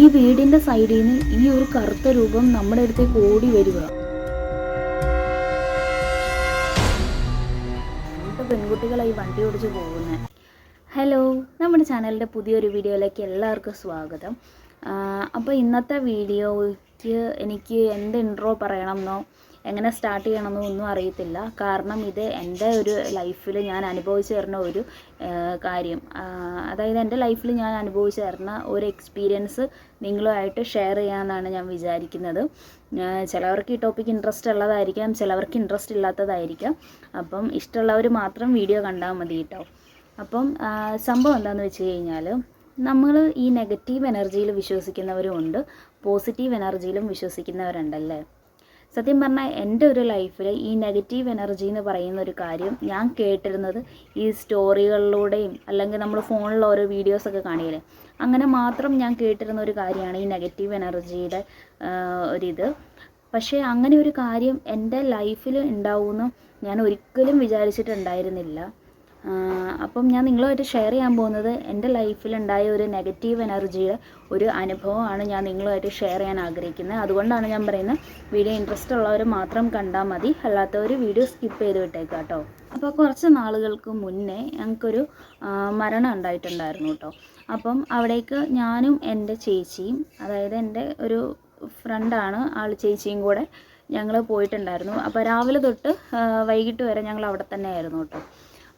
ഈ വീടിന്റെ സൈഡിൽ നിന്ന് ഈ ഒരു കറുത്ത രൂപം നമ്മുടെ അടുത്തേക്ക് ഓടി വരിക. പെൺകുട്ടികളായി വണ്ടി ഓടിച്ച് പോകുന്നത് ഹലോ നമ്മുടെ ചാനലിന്റെ പുതിയൊരു വീഡിയോയിലേക്ക് എല്ലാവർക്കും സ്വാഗതം. അപ്പോൾ ഇന്നത്തെ വീഡിയോയ്ക്ക് എനിക്ക് എന്ത് ഇൻട്രോ പറയണമെന്നോ എങ്ങനെ സ്റ്റാർട്ട് ചെയ്യണമെന്നോ ഒന്നും അറിയത്തില്ല. കാരണം ഇത് എന്റെ ഒരു ലൈഫിൽ ഞാൻ അനുഭവിച്ചു തരുന്ന ഒരു കാര്യം. അതായത് എന്റെ ലൈഫിൽ ഞാൻ അനുഭവിച്ചു തരുന്ന ഒരു എക്സ്പീരിയൻസ് നിങ്ങളുമായിട്ട് ഷെയർ ചെയ്യാമെന്നാണ് ഞാൻ വിചാരിക്കുന്നത്. ചിലവർക്ക് ഈ ടോപ്പിക് ഇൻട്രസ്റ്റ് ഉള്ളതായിരിക്കാം ചിലവർക്ക് ഇൻട്രസ്റ്റ് ഇല്ലാത്തതായിരിക്കാം. അപ്പം ഇഷ്ടമുള്ളവർ മാത്രം വീഡിയോ കണ്ടാൽ മതി കേട്ടോ. അപ്പം സംഭവം എന്താണെന്ന് വെച്ച് കഴിഞ്ഞാൽ നമ്മൾ ഈ നെഗറ്റീവ് എനർജിയിൽ വിശ്വസിക്കുന്നവരും ഉണ്ട് പോസിറ്റീവ് എനർജിയിലും വിശ്വസിക്കുന്നവരുണ്ടല്ലേ? സത്യം പറഞ്ഞാൽ എന്റെ ഒരു ലൈഫിൽ ഈ നെഗറ്റീവ് എനർജി എന്ന് പറയുന്ന ഒരു കാര്യം ഞാൻ കേട്ടിരുന്നത് ഈ സ്റ്റോറികളിലൂടെയും അല്ലെങ്കിൽ നമ്മൾ ഫോണിൽ ഓരോ വീഡിയോസൊക്കെ കാണിയില്ലേ അങ്ങനെ മാത്രം ഞാൻ കേട്ടിരുന്ന ഒരു കാര്യമാണ് ഈ നെഗറ്റീവ് എനർജിയുടെ ഒരിത് പക്ഷേ അങ്ങനെ ഒരു കാര്യം എന്റെ ലൈഫിൽ ഉണ്ടാവുമെന്ന് ഞാൻ ഒരിക്കലും വിചാരിച്ചിട്ടുണ്ടായിരുന്നില്ല. അപ്പം ഞാൻ നിങ്ങളുമായിട്ട് ഷെയർ ചെയ്യാൻ പോകുന്നത് എന്റെ ലൈഫിലുണ്ടായ ഒരു നെഗറ്റീവ് എനർജിയുടെ ഒരു അനുഭവമാണ് ഞാൻ നിങ്ങളുമായിട്ട് ഷെയർ ചെയ്യാൻ ആഗ്രഹിക്കുന്നത്. അതുകൊണ്ടാണ് ഞാൻ പറയുന്നത് വീഡിയോ ഇൻട്രസ്റ്റ് ഉള്ളവർ മാത്രം കണ്ടാൽ മതി. അല്ലാത്തവർ വീഡിയോ സ്കിപ്പ് ചെയ്ത് വിട്ടേക്കാം കേട്ടോ. അപ്പോൾ കുറച്ച് നാളുകൾക്ക് മുന്നേ ഞങ്ങൾക്കൊരു മരണം ഉണ്ടായിട്ടുണ്ടായിരുന്നു കേട്ടോ. അപ്പം അവിടേക്ക് ഞാനും എന്റെ ചേച്ചിയും അതായത് എന്റെ ഒരു ഫ്രണ്ടാണ് ആൾ ചേച്ചിയും കൂടെ ഞങ്ങൾ പോയിട്ടുണ്ടായിരുന്നു. അപ്പോൾ രാവിലെ തൊട്ട് വൈകിട്ട് വരെ ഞങ്ങൾ അവിടെ തന്നെ ആയിരുന്നു കേട്ടോ.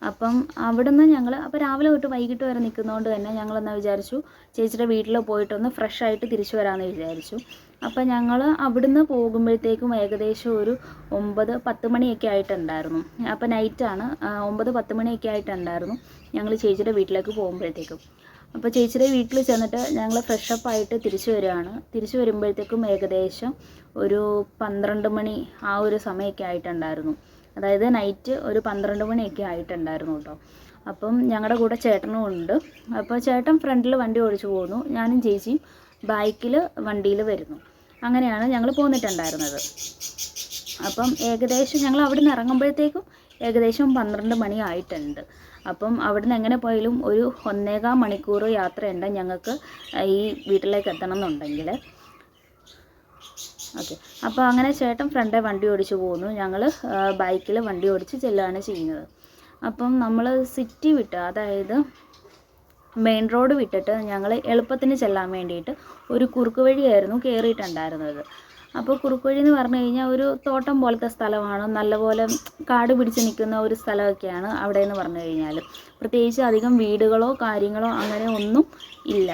അപ്പം അവിടുന്ന് ഞങ്ങൾ അപ്പോൾ രാവിലെ തൊട്ട് വൈകിട്ട് വരെ നിൽക്കുന്നതുകൊണ്ട് തന്നെ ഞങ്ങൾ എന്നാൽ വിചാരിച്ചു ചേച്ചിയുടെ വീട്ടിൽ പോയിട്ടൊന്ന് ഫ്രഷ് ആയിട്ട് തിരിച്ചു വരാമെന്ന് വിചാരിച്ചു. അപ്പം ഞങ്ങൾ അവിടുന്ന് പോകുമ്പോഴത്തേക്കും ഏകദേശം ഒരു ഒമ്പത് പത്ത് മണിയൊക്കെ ആയിട്ടുണ്ടായിരുന്നു. അപ്പോൾ നൈറ്റാണ് ഒമ്പത് പത്ത് മണിയൊക്കെ ആയിട്ടുണ്ടായിരുന്നു ഞങ്ങൾ ചേച്ചിയുടെ വീട്ടിലേക്ക് പോകുമ്പോഴത്തേക്കും. അപ്പോൾ ചേച്ചിയുടെ വീട്ടിൽ ചെന്നിട്ട് ഞങ്ങൾ ഫ്രഷപ്പ് ആയിട്ട് തിരിച്ചു വരികയാണ്. തിരിച്ചു വരുമ്പോഴത്തേക്കും ഏകദേശം ഒരു പന്ത്രണ്ട് മണി ആ ഒരു സമയമൊക്കെ ആയിട്ടുണ്ടായിരുന്നു. അതായത് നൈറ്റ് ഒരു പന്ത്രണ്ട് മണിയൊക്കെ ആയിട്ടുണ്ടായിരുന്നു കേട്ടോ. അപ്പം ഞങ്ങളുടെ കൂടെ ചേട്ടനും ഉണ്ട്. അപ്പോൾ ചേട്ടൻ ഫ്രണ്ടിൽ വണ്ടി ഓടിച്ചു പോകുന്നു ഞാനും ചേച്ചിയും ബൈക്കിൽ വണ്ടിയിൽ വരുന്നു. അങ്ങനെയാണ് ഞങ്ങൾ പോന്നിട്ടുണ്ടായിരുന്നത്. അപ്പം ഏകദേശം ഞങ്ങൾ അവിടെ നിന്ന് ഇറങ്ങുമ്പോഴത്തേക്കും ഏകദേശം പന്ത്രണ്ട് മണി ആയിട്ടുണ്ട്. അപ്പം അവിടെ നിന്ന് എങ്ങനെ പോയാലും ഒരു ഒന്നേകാൽ മണിക്കൂർ യാത്രയുണ്ട് ഞങ്ങൾക്ക് ഈ വീട്ടിലേക്ക് എത്തണം എന്നുണ്ടെങ്കിൽ ഓക്കെ. അപ്പോൾ അങ്ങനെ ചേട്ടൻ ഫ്രണ്ടേ വണ്ടി ഓടിച്ച് പോകുന്നു ഞങ്ങൾ ബൈക്കിൽ വണ്ടി ഓടിച്ച് ചെല്ലുകയാണ് ചെയ്യുന്നത്. അപ്പം നമ്മൾ സിറ്റി വിട്ട് അതായത് മെയിൻ റോഡ് വിട്ടിട്ട് ഞങ്ങൾ എളുപ്പത്തിന് ചെല്ലാൻ വേണ്ടിയിട്ട് ഒരു കുറുക്ക് വഴിയായിരുന്നു കയറിയിട്ടുണ്ടായിരുന്നത് അപ്പോൾ കുറുക്ക് വഴി എന്ന് പറഞ്ഞു കഴിഞ്ഞാൽ ഒരു തോട്ടം പോലത്തെ സ്ഥലമാണ്. നല്ലപോലെ കാട് പിടിച്ച് നിൽക്കുന്ന ഒരു സ്ഥലമൊക്കെയാണ് അവിടെ എന്ന് പറഞ്ഞു കഴിഞ്ഞാൽ പ്രത്യേകിച്ച് അധികം വീടുകളോ കാര്യങ്ങളോ അങ്ങനെ ഒന്നും ഇല്ല.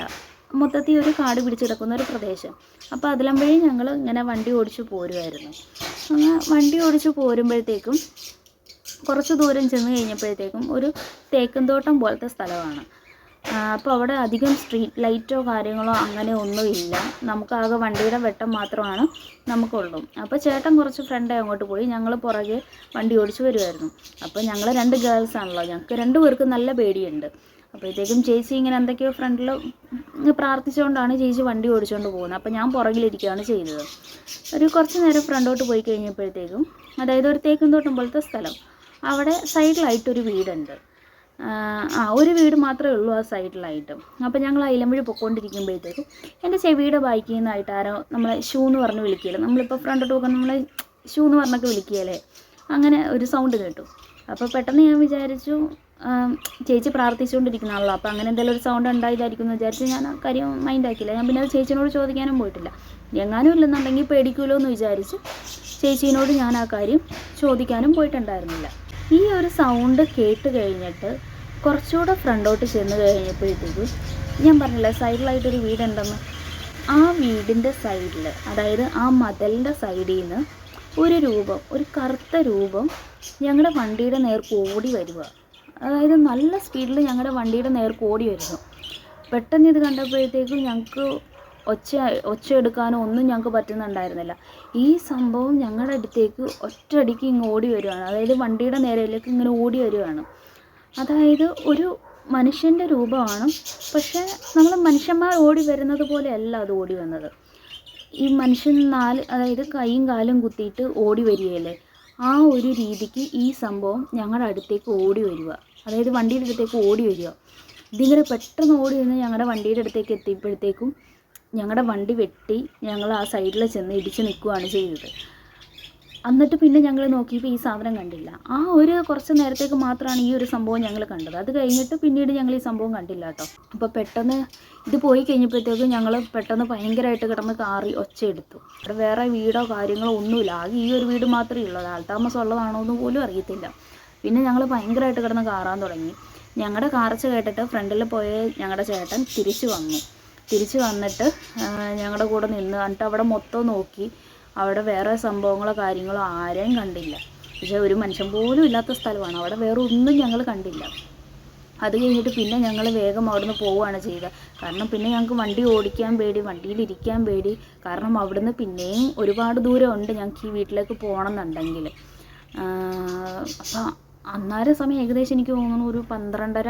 മൊത്തത്തിൽ ഒരു കാട് പിടിച്ച് കിടക്കുന്ന ഒരു പ്രദേശം. അപ്പോൾ അതിലം ഞങ്ങൾ ഇങ്ങനെ വണ്ടി ഓടിച്ചു പോരുമായിരുന്നു അങ്ങനെ വണ്ടി ഓടിച്ചു പോരുമ്പോഴത്തേക്കും കുറച്ച് ദൂരം ചെന്ന് കഴിഞ്ഞപ്പോഴത്തേക്കും ഒരു തേക്കും തോട്ടം പോലത്തെ സ്ഥലമാണ്. അപ്പോൾ അവിടെ അധികം സ്ട്രീറ്റ് ലൈറ്റോ കാര്യങ്ങളോ അങ്ങനെ ഒന്നുമില്ല. നമുക്കാകെ വണ്ടിയുടെ വെട്ടം മാത്രമാണ് നമുക്കുള്ളൂ. അപ്പോൾ ചേട്ടൻ കുറച്ച് ഫ്രണ്ട് അങ്ങോട്ട് പോയി. ഞങ്ങൾ പുറകെ വണ്ടി ഓടിച്ച് വരുമായിരുന്നു അപ്പോൾ ഞങ്ങൾ രണ്ട് ഗേൾസ് ആണല്ലോ. ഞങ്ങൾക്ക് രണ്ടുപേർക്കും പേർക്ക് നല്ല പേടിയുണ്ട്. അപ്പോഴത്തേക്കും ചേച്ചി ഇങ്ങനെ എന്തൊക്കെയോ ഫ്രണ്ടിൽ പ്രാർത്ഥിച്ചുകൊണ്ടാണ് ചേച്ചി വണ്ടി ഓടിച്ചുകൊണ്ട് പോകുന്നത്. അപ്പോൾ ഞാൻ പുറകിലിരിക്കുകയാണ് ചെയ്തത് ഒരു കുറച്ച് നേരം ഫ്രണ്ടോട്ട് പോയി കഴിഞ്ഞപ്പോഴത്തേക്കും അതായത് ഒരു തേക്കും തോട്ടം പോലത്തെ സ്ഥലം. അവിടെ സൈഡിലായിട്ടൊരു വീടുണ്ട്. ആ ഒരു വീട് മാത്രമേ ഉള്ളൂ ആ സൈഡിലായിട്ട്. അപ്പോൾ ഞങ്ങൾ അയിലമ്പഴി പൊക്കോണ്ടിരിക്കുമ്പോഴത്തേക്കും എന്റെ ചെവിയുടെ ബൈക്കിൽ നിന്നായിട്ട് ആരോ നമ്മളെ ഷൂ എന്ന് പറഞ്ഞ് വിളിക്കുകയല്ലേ നമ്മളിപ്പോൾ ഫ്രണ്ടോട്ട് പോകുമ്പോൾ നമ്മളെ ഷൂ എന്ന് പറഞ്ഞൊക്കെ വിളിക്കുകയല്ലേ? അങ്ങനെ ഒരു സൗണ്ട് കേട്ടു. അപ്പോൾ പെട്ടെന്ന് ഞാൻ വിചാരിച്ചു ചേച്ചി പ്രാർത്ഥിച്ചുകൊണ്ടിരിക്കുന്നതാണല്ലോ. അപ്പോൾ അങ്ങനെ എന്തെങ്കിലും ഒരു സൗണ്ട് ഉണ്ടായതായിരിക്കും എന്ന് വിചാരിച്ച് ഞാൻ ആ കാര്യം മൈൻഡ് ആക്കിയില്ല. ഞാൻ പിന്നെ അത് ചേച്ചിനോട് ചോദിക്കാനും പോയിട്ടില്ല. എങ്ങാനും ഇല്ലെന്നുണ്ടെങ്കിൽ പേടിക്കുമല്ലോ എന്ന് വിചാരിച്ച് ചേച്ചീനോട് ഞാൻ ആ കാര്യം ചോദിക്കാനും പോയിട്ടുണ്ടായിരുന്നില്ല. ഈ ഒരു സൗണ്ട് കേട്ട് കഴിഞ്ഞിട്ട് കുറച്ചുകൂടെ ഫ്രണ്ടോട്ട് ചെന്ന് കഴിഞ്ഞപ്പോഴത്തേക്കും ഞാൻ പറഞ്ഞില്ലേ സൈഡിലായിട്ടൊരു വീടുണ്ടെന്ന്. ആ വീടിന്റെ സൈഡിൽ അതായത് ആ മതലിന്റെ സൈഡിൽ നിന്ന് ഒരു രൂപം ഒരു കറുത്ത രൂപം ഞങ്ങളുടെ വണ്ടിയുടെ നേർക്ക് ഓടി വരിക അതായത് നല്ല സ്പീഡിൽ ഞങ്ങളുടെ വണ്ടിയുടെ നേർക്ക് ഓടി വരുന്നു. പെട്ടെന്ന് ഇത് കണ്ടപ്പോഴത്തേക്കും ഞങ്ങൾക്ക് ഒച്ച ഒച്ച എടുക്കാനോ ഒന്നും ഞങ്ങൾക്ക് പറ്റുന്നുണ്ടായിരുന്നില്ല. ഈ സംഭവം ഞങ്ങളുടെ അടുത്തേക്ക് ഒറ്റയടിക്ക് ഇങ്ങ് ഓടി വരുവാണ്. അതായത് വണ്ടിയുടെ നേരയിലേക്ക് ഇങ്ങനെ ഓടി വരുവാണ്. അതായത് ഒരു മനുഷ്യന്റെ രൂപമാണ്. പക്ഷേ നമ്മൾ മനുഷ്യന്മാർ ഓടി വരുന്നത് പോലെയല്ല അത് ഓടി വന്നത്. ഈ മനുഷ്യൻ നാല് അതായത് കൈയും കാലും കുത്തിയിട്ട് ഓടി വരികയല്ലേ? ആ ഒരു രീതിക്ക് ഈ സംഭവം ഞങ്ങളുടെ അടുത്തേക്ക് ഓടി വരിക. അതായത് വണ്ടിയുടെ അടുത്തേക്ക് ഓടി വരിക. ഇതിങ്ങനെ പെട്ടെന്ന് ഓടി വന്ന് ഞങ്ങളുടെ വണ്ടിയുടെ അടുത്തേക്ക് എത്തിയപ്പോഴത്തേക്കും ഞങ്ങളുടെ വണ്ടി വെട്ടി ഞങ്ങൾ ആ സൈഡിൽ ചെന്ന് ഇടിച്ച് നിൽക്കുകയാണ് ചെയ്തത്. എന്നിട്ട് പിന്നെ ഞങ്ങൾ നോക്കിയപ്പോൾ ഈ സാധനം കണ്ടില്ല. ആ ഒരു കുറച്ച് നേരത്തേക്ക് മാത്രമാണ് ഈ ഒരു സംഭവം ഞങ്ങൾ കണ്ടത്. അത് കഴിഞ്ഞിട്ട് പിന്നീട് ഞങ്ങൾ ഈ സംഭവം കണ്ടില്ല കേട്ടോ. അപ്പോൾ പെട്ടെന്ന് ഇത് പോയി കഴിഞ്ഞപ്പോഴത്തേക്കും ഞങ്ങൾ പെട്ടെന്ന് ഭയങ്കരമായിട്ട് കിടന്ന് കാറി ഒച്ചയെടുത്തു അവിടെ വേറെ വീടോ കാര്യങ്ങളോ ഒന്നുമില്ല. ആകെ ഈ ഒരു വീട് മാത്രമേ ഉള്ളൂ. ആൾതാമസം ഉള്ളതാണോ എന്ന് പോലും അറിയത്തില്ല. പിന്നെ ഞങ്ങൾ ഭയങ്കരമായിട്ട് കിടന്ന് കാറാൻ തുടങ്ങി. ഞങ്ങളുടെ കാറച്ച കേട്ടിട്ട് ഫ്രണ്ടിൽ പോയ ഞങ്ങളുടെ ചേട്ടൻ തിരിച്ചു വന്നു. തിരിച്ചു വന്നിട്ട് ഞങ്ങളുടെ കൂടെ നിന്ന് എന്നിട്ട് അവിടെ മൊത്തം നോക്കി. അവിടെ വേറെ സംഭവങ്ങളോ കാര്യങ്ങളോ ആരെയും കണ്ടില്ല. പക്ഷേ ഒരു മനുഷ്യൻ പോലും ഇല്ലാത്ത സ്ഥലമാണ്. അവിടെ വേറെ ഒന്നും ഞങ്ങൾ കണ്ടില്ല. അത് കഴിഞ്ഞിട്ട് പിന്നെ ഞങ്ങൾ വേഗം അവിടുന്ന് പോവുകയാണ് ചെയ്തത്. കാരണം പിന്നെ ഞങ്ങൾക്ക് വണ്ടി ഓടിക്കാൻ പേടി വണ്ടിയിൽ ഇരിക്കാൻ പേടി. കാരണം അവിടുന്ന് പിന്നെയും ഒരുപാട് ദൂരം ഉണ്ട് ഞങ്ങൾക്ക് ഈ വീട്ടിലേക്ക് പോകണം എന്നുണ്ടെങ്കിൽ അപ്പം അന്നേരം സമയം ഏകദേശം എനിക്ക് തോന്നുന്നു ഒരു പന്ത്രണ്ടര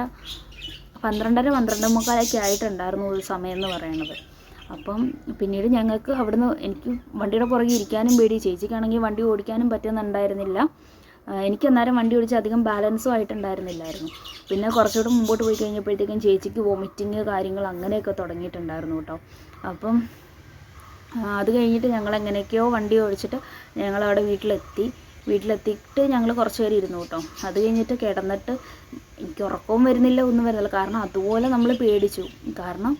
പന്ത്രണ്ടര പന്ത്രണ്ട് മുക്കാലൊക്കെ ആയിട്ടുണ്ടായിരുന്നു ഒരു സമയം എന്ന് പറയുന്നത്. അപ്പം പിന്നീട് ഞങ്ങൾക്ക് അവിടുന്ന് എനിക്ക് വണ്ടിയുടെ പുറകെ ഇരിക്കാനും പേടി. ചേച്ചിക്കാണെങ്കിൽ വണ്ടി ഓടിക്കാനും പറ്റുന്നുണ്ടായിരുന്നില്ല. എനിക്ക് അന്നേരം വണ്ടി ഓടിച്ച് അധികം ബാലൻസും ആയിട്ടുണ്ടായിരുന്നില്ലായിരുന്നു. പിന്നെ കുറച്ചുകൂടെ മുമ്പോട്ട് പോയി കഴിഞ്ഞപ്പോഴത്തേക്കും ചേച്ചിക്ക് വോമിറ്റിങ് കാര്യങ്ങൾ അങ്ങനെയൊക്കെ തുടങ്ങിയിട്ടുണ്ടായിരുന്നു കേട്ടോ. അപ്പം അത് കഴിഞ്ഞിട്ട് ഞങ്ങൾ എങ്ങനെയൊക്കെയോ വണ്ടി ഓടിച്ചിട്ട് ഞങ്ങൾ അവിടെ വീട്ടിലെത്തി. വീട്ടിലെത്തിയിട്ട് ഞങ്ങൾ കുറച്ച് പേര് ഇരുന്നു കേട്ടോ. അത് കഴിഞ്ഞിട്ട് കിടന്നിട്ട് എനിക്ക് ഉറക്കവും വരുന്നില്ല ഒന്നും വരുന്നില്ല. കാരണം അതുപോലെ നമ്മൾ പേടിച്ചു. കാരണം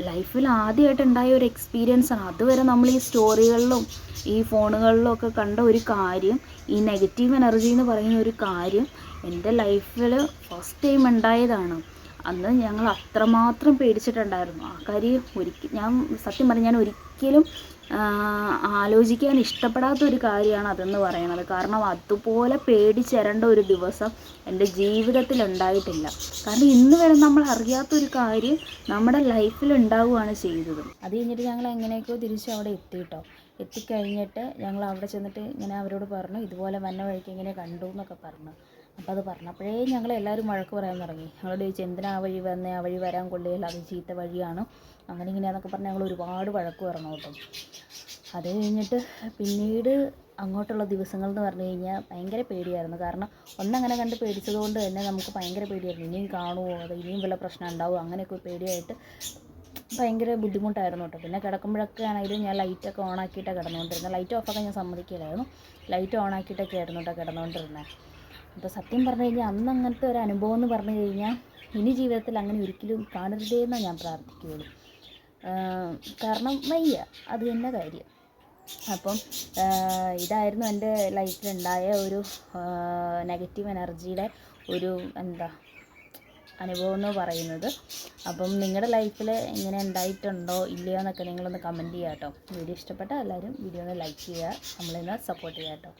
ലൈഫിൽ ആദ്യമായിട്ട് ഉണ്ടായ ഒരു എക്സ്പീരിയൻസ് ആണ്. അതുവരെ നമ്മൾ ഈ സ്റ്റോറികളിലും ഈ ഫോണുകളിലും ഒക്കെ കണ്ട ഒരു കാര്യം ഈ നെഗറ്റീവ് എനർജി എന്ന് പറയുന്ന ഒരു കാര്യം എന്റെ ലൈഫിൽ ഫസ്റ്റ് ടൈം ഉണ്ടായതാണ്. അന്ന് ഞങ്ങൾ അത്രമാത്രം പേടിച്ചിട്ടുണ്ടായിരുന്നു. ആ കാര്യം ഒരിക്കൽ ഞാൻ സത്യം പറഞ്ഞാൽ ഞാൻ ഒരിക്കലും ആലോചിക്കാൻ ഇഷ്ടപ്പെടാത്ത ഒരു കാര്യമാണ് അതെന്ന് പറയുന്നത്. കാരണം അതുപോലെ പേടിച്ചേരേണ്ട ഒരു ദിവസം എന്റെ ജീവിതത്തിൽ ഉണ്ടായിട്ടില്ല. കാരണം ഇന്ന് വരെ നമ്മൾ അറിയാത്തൊരു കാര്യം നമ്മുടെ ലൈഫിൽ ഉണ്ടാവുകയാണ് ചെയ്തത്. അത് കഴിഞ്ഞിട്ട് ഞങ്ങൾ എങ്ങനെയൊക്കെയോ തിരിച്ച് അവിടെ എത്തി കേട്ടോ എത്തിക്കഴിഞ്ഞിട്ട് ഞങ്ങൾ അവിടെ ചെന്നിട്ട് ഇങ്ങനെ അവരോട് പറഞ്ഞു ഇതുപോലെ വന്ന വഴിക്ക് ഇങ്ങനെ കണ്ടു എന്നൊക്കെ പറഞ്ഞു. അപ്പോൾ അത് പറഞ്ഞപ്പോഴേ ഞങ്ങൾ എല്ലാവരും വഴക്ക് പറയാൻ തുടങ്ങി. ഞങ്ങളോട് ചോദിച്ചു ആ വഴി വന്നേ? ആ വഴി വരാൻ കൊള്ളുകയില്ല. അത് ചീത്ത വഴിയാണ്. അങ്ങനെ ഇങ്ങനെയാന്നൊക്കെ പറഞ്ഞ് ഞങ്ങൾ ഒരുപാട് വഴക്ക് പറഞ്ഞു കേട്ടോ. അത് കഴിഞ്ഞിട്ട് പിന്നീട് അങ്ങോട്ടുള്ള ദിവസങ്ങൾ എന്ന് പറഞ്ഞു കഴിഞ്ഞാൽ ഭയങ്കര പേടിയായിരുന്നു. കാരണം ഒന്നങ്ങനെ കണ്ട് പേടിച്ചതുകൊണ്ട് തന്നെ നമുക്ക് ഭയങ്കര പേടിയായിരുന്നു. ഇനിയും കാണുമോ അത് ഇനിയും വല്ല പ്രശ്നം ഉണ്ടാവുമോ അങ്ങനെയൊക്കെ പേടിയായിട്ട് ഭയങ്കര ബുദ്ധിമുട്ടായിരുന്നു കേട്ടോ. പിന്നെ കിടക്കുമ്പോഴൊക്കെ ആണെങ്കിലും ഞാൻ ലൈറ്റൊക്കെ ഓണാക്കിയിട്ടാണ് കിടന്നുകൊണ്ടിരുന്നത് ലൈറ്റ് ഓഫാക്കാൻ ഞാൻ സമ്മതിക്കില്ലായിരുന്നു. ലൈറ്റ് ഓണാക്കിയിട്ടൊക്കെ ആയിരുന്നു കേട്ടോ കിടന്നുകൊണ്ടിരുന്നത് അപ്പോൾ സത്യം പറഞ്ഞു കഴിഞ്ഞാൽ അന്ന് അങ്ങനത്തെ ഒരു അനുഭവം എന്ന് പറഞ്ഞു കഴിഞ്ഞാൽ ഇനി ജീവിതത്തിൽ അങ്ങനെ ഒരിക്കലും കാണരുതേ എന്നാണ് ഞാൻ പ്രാർത്ഥിക്കുകയുള്ളൂ. കാരണം വയ്യ അത് തന്നെ കാര്യം. അപ്പം ഇതായിരുന്നു എന്റെ ലൈഫിലുണ്ടായ ഒരു നെഗറ്റീവ് എനർജിയുടെ ഒരു എന്താ അനുഭവം എന്ന് പറയുന്നത്. അപ്പം നിങ്ങളുടെ ലൈഫിൽ ഇങ്ങനെ ഉണ്ടായിട്ടുണ്ടോ ഇല്ലയോ എന്നൊക്കെ നിങ്ങളൊന്ന് കമന്റ് ചെയ്യാം കേട്ടോ വീഡിയോ ഇഷ്ടപ്പെട്ടാൽ എല്ലാവരും വീഡിയോ ഒന്ന് ലൈക്ക് ചെയ്യുക നമ്മളിന്ന് സപ്പോർട്ട് ചെയ്യാം കേട്ടോ.